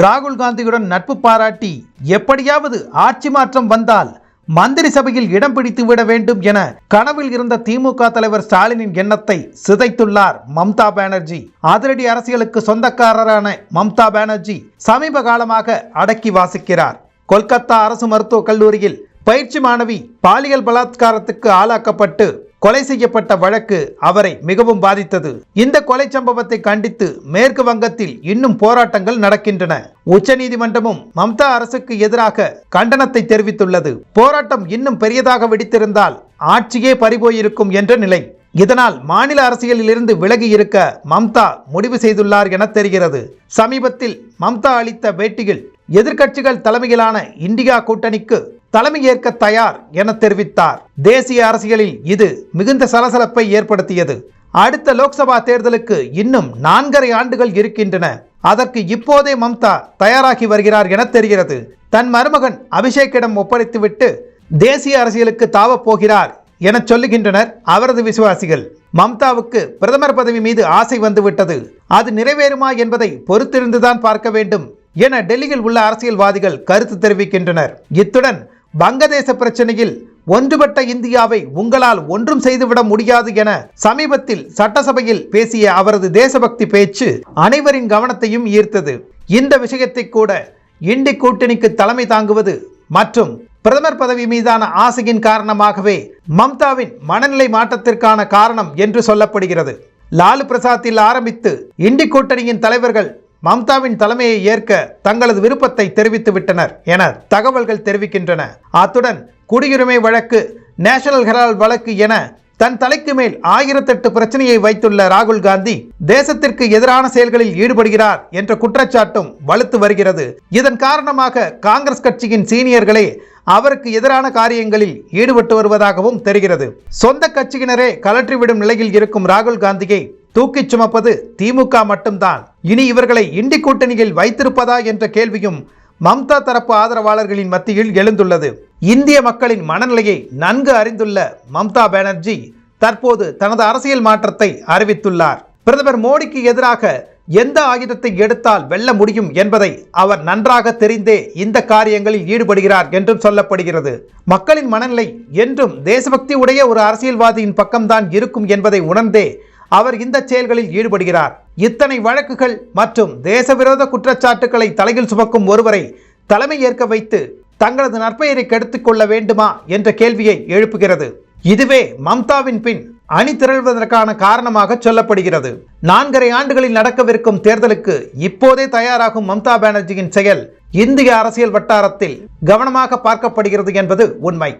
ராகுல் காந்தியுடன் நட்பு பாராட்டி எப்படியாவது ஆட்சி மாற்றம் வந்தால் மந்திரி சபையில் இடம் பிடித்து விட வேண்டும் என கனவில் இருந்த திமுக தலைவர் ஸ்டாலினின் எண்ணத்தை சிதைத்துள்ளார் மம்தா பானர்ஜி. அதிரடி அரசியலுக்கு சொந்தக்காரரான மம்தா பானர்ஜி சமீப காலமாக அடக்கி வாசிக்கிறார். கொல்கத்தா அரசு மருத்துவக் கல்லூரியில் பயிற்சி மாணவி பாலியல் பலாத்காரத்துக்கு ஆளாக்கப்பட்டு கொலை செய்யப்பட்ட வழக்கு அவரை மிகவும் பாதித்தது. இந்த கொலை சம்பவத்தை கண்டித்து மேற்கு வங்கத்தில் இன்னும் போராட்டங்கள் நடக்கின்றன. உச்சநீதிமன்றமும் மம்தா அரசுக்கு எதிராக கண்டனத்தை தெரிவித்துள்ளது. போராட்டம் இன்னும் பெரியதாக வெடித்திருந்தால் ஆட்சியே பறிபோயிருக்கும் என்ற நிலை. இதனால் மாநில அரசியலில் இருந்து விலகி இருக்க மம்தா முடிவு செய்துள்ளார் என தெரிகிறது. சமீபத்தில் மம்தா அளித்த பேட்டியில் எதிர்க்கட்சிகள் தலைமையிலான இந்தியா கூட்டணிக்கு தலைமை தயார் என தெரிவித்தார். தேசிய அரசியலில் இது மிகுந்த சலசலப்பை ஏற்படுத்தியது. அடுத்த லோக்சபா தேர்தலுக்கு இன்னும் நான்கரை ஆண்டுகள் இருக்கின்றன. அதற்கு இப்போதே மம்தா தயாராகி வருகிறார் என தெரிகிறது. தன் மருமகன் அபிஷேக்கிடம் ஒப்படைத்துவிட்டு தேசிய அரசியலுக்கு தாவப் போகிறார் என சொல்லுகின்றனர் அவரது விசுவாசிகள். மம்தாவுக்கு பிரதமர் பதவி மீது ஆசை வந்துவிட்டது. அது நிறைவேறுமா என்பதை பொறுத்திருந்துதான் பார்க்க வேண்டும் என டெல்லியில் உள்ள அரசியல்வாதிகள் கருத்து தெரிவிக்கின்றனர். இத்துடன் வங்கதேச பிரச்சனையில் ஒன்றுபட்ட இந்தியாவை உங்களால் ஒன்றும் செய்துவிட முடியாது என சமீபத்தில் சட்டசபையில் பேசிய அவரது தேசபக்தி பேச்சு அனைவரின் கவனத்தையும் ஈர்த்தது. இந்த விஷயத்தை கூட இண்டி கூட்டணிக்கு தலைமை தாங்குவது மற்றும் பிரதமர் பதவி மீதான ஆசையின் காரணமாகவே மம்தாவின் மனநிலை மாற்றத்திற்கான காரணம் என்று சொல்லப்படுகிறது. லாலு பிரசாத்தில் ஆரம்பித்து இண்டி கூட்டணியின் தலைவர்கள் மம்தாவின் தலைமையை ஏற்க தங்களது விருப்பத்தை தெரிவித்து விட்டனர் என தகவல்கள் தெரிவிக்கின்றன. அத்துடன் குடியுரிமை வழக்கு நேஷனல் ஹெரால்ட் வழக்கு என தன் தலைக்கு மேல் ஆயிரத்தெட்டு பிரச்சனையை வைத்துள்ள ராகுல் காந்தி தேசத்திற்கு எதிரான செயல்களில் ஈடுபடுகிறார் என்ற குற்றச்சாட்டும் வலுத்து வருகிறது. இதன் காரணமாக காங்கிரஸ் கட்சியின் சீனியர்களே அவருக்கு எதிரான காரியங்களில் ஈடுபட்டு வருவதாகவும் தெரிகிறது. சொந்த கட்சியினரே கலற்றிவிடும் நிலையில் இருக்கும் ராகுல் காந்தியை தூக்கிச் சுமப்பது திமுக மட்டும்தான். இனி இவர்களை இண்டி கூட்டணியில் வைத்திருப்பதா என்ற கேள்வியும் மம்தா தரப்பு ஆதரவாளர்களின் மத்தியில் எழுந்துள்ளது. இந்திய மக்களின் மனநிலையை நன்கு அறிந்துள்ள மம்தா பானர்ஜி தற்போது தனது அரசியல் மாற்றத்தை அறிவித்துள்ளார். பிரதமர் மோடிக்கு எதிராக எந்த ஆயுதத்தை எடுத்தால் வெல்ல முடியும் என்பதை அவர் நன்றாக தெரிந்தே இந்த காரியங்களில் ஈடுபடுகிறார் என்றும் சொல்லப்படுகிறது. மக்களின் மனநிலை என்றும் தேசபக்தி உடைய ஒரு அரசியல்வாதியின் பக்கம்தான் இருக்கும் என்பதை உணர்ந்தே அவர் இந்த செயல்களில் ஈடுபடுகிறார். இத்தனை வழக்குகள் மற்றும் தேசவிரோத குற்றச்சாட்டுக்களை தலையில் சுமக்கும் ஒருவரை தலைமை ஏற்க வைத்து தங்களது நற்பெயரை கெடுத்துக் கொள்ள வேண்டுமா என்ற கேள்வியை எழுப்புகிறது. இதுவே மம்தாவின் பின் அணி திரள்வதற்கான காரணமாக சொல்லப்படுகிறது. நான்கரை ஆண்டுகளில் நடக்கவிருக்கும் தேர்தலுக்கு இப்போதே தயாராகும் மம்தா பானர்ஜியின் செயல் இந்திய அரசியல் வட்டாரத்தில் கவனமாக பார்க்கப்படுகிறது என்பது உண்மை.